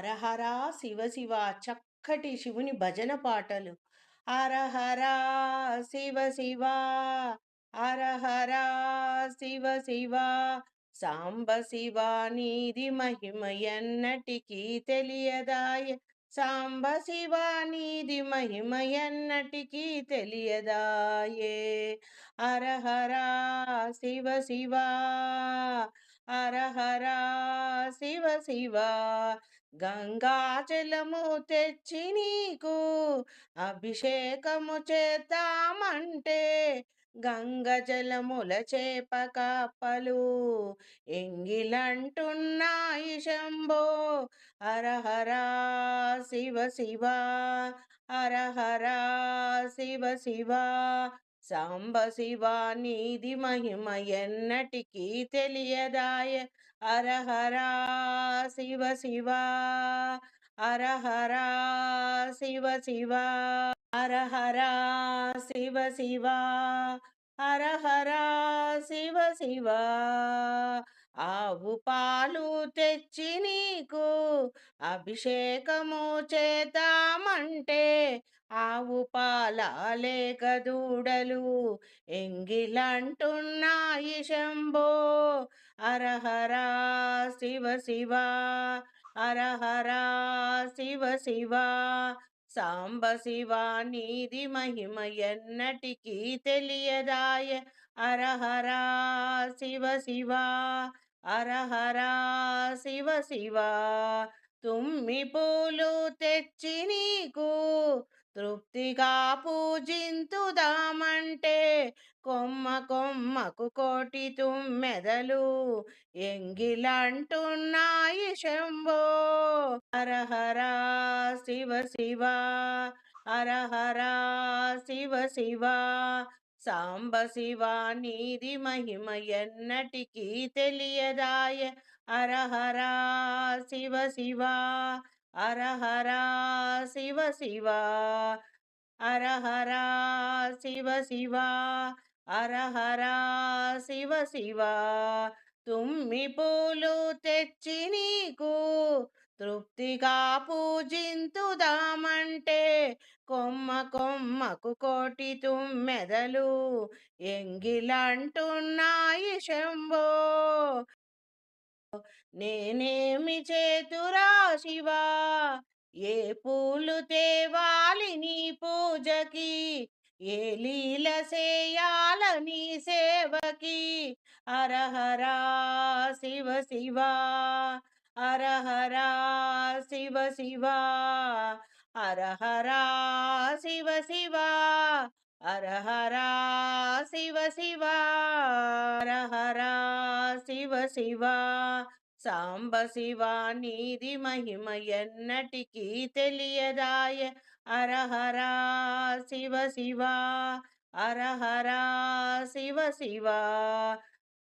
హరహరా శివ శివ చక్కటి శివుని భజన పాటలు. హరహరా శివ శివ హరహరా శివ శివ సాంబ శివ నీది మహిమ ఎన్నటికీ తెలియదాయ. సాంబ శివ నీది మహిమ ఎన్నటికీ తెలియదాయే. హరహరా శివ శివ హరహరా శివ శివ గంగాజలము తెచ్చి నీకు అభిషేకము చేద్దామంటే గంగ జలముల చేప కాపలు ఎంగిలంటున్నాయి శంభో హరహరా శివ శివ హరహరా శివ శివ. సాంబ శివా నీది మహిమ ఎన్నటికీ తెలియదాయ. అరహరా శివ శివ అరహరా శివ శివ అరహరా శివ శివ అరహరా శివ శివ. ఆవు పాలు తెచ్చి నీకు అభిషేకము చేతామంటే ఆవు పాల లేక దూడలు ఎంగిలంటున్నాయి శంభో. అరహరా శివ శివ అరహరా శివ శివ సాంబ శివ నీది మహిమ ఎన్నటికీ తెలియదాయ. అరహరా శివ శివ అరహరా శివ శివ తుమ్మి పూలు తెచ్చి నీకు తృప్తిగా పూజింతుదామంటే కొమ్మ కొమ్మకు కోటి తుమ్మెదలు ఎంగిలంటున్నాయి శంభో. హరహరా శివ శివ హరహరా శివ శివ సాంబ శివ నీది మహిమ ఎన్నటికీ తెలియదాయ. హరహరా శివ శివ అరహరా శివ శివ అరహరా శివ శివ అరహరా శివ శివ. తుమ్మి పూలు తెచ్చి నీకు తృప్తిగా పూజింతుదామంటే కొమ్మ కొమ్మకు కోటి తుమ్మెదలు ఎంగిలంటున్నాయి శంభో. నేనేమి చేతురా శివా? ఏ పూలు తేవాలి నీ పూజకి? ఏ లీల సేయాల నీ సేవకి? అరహరా శివ శివా! అరహరా శివ శివా! అరహరా శివ శివా! అరహరా శివ శివా! అరహరా శివ శివ సాంబ శివ నీది మహిమ ఎన్నటికీ తెలియదాయ. అరహరా శివ శివ అరహరా శివ శివ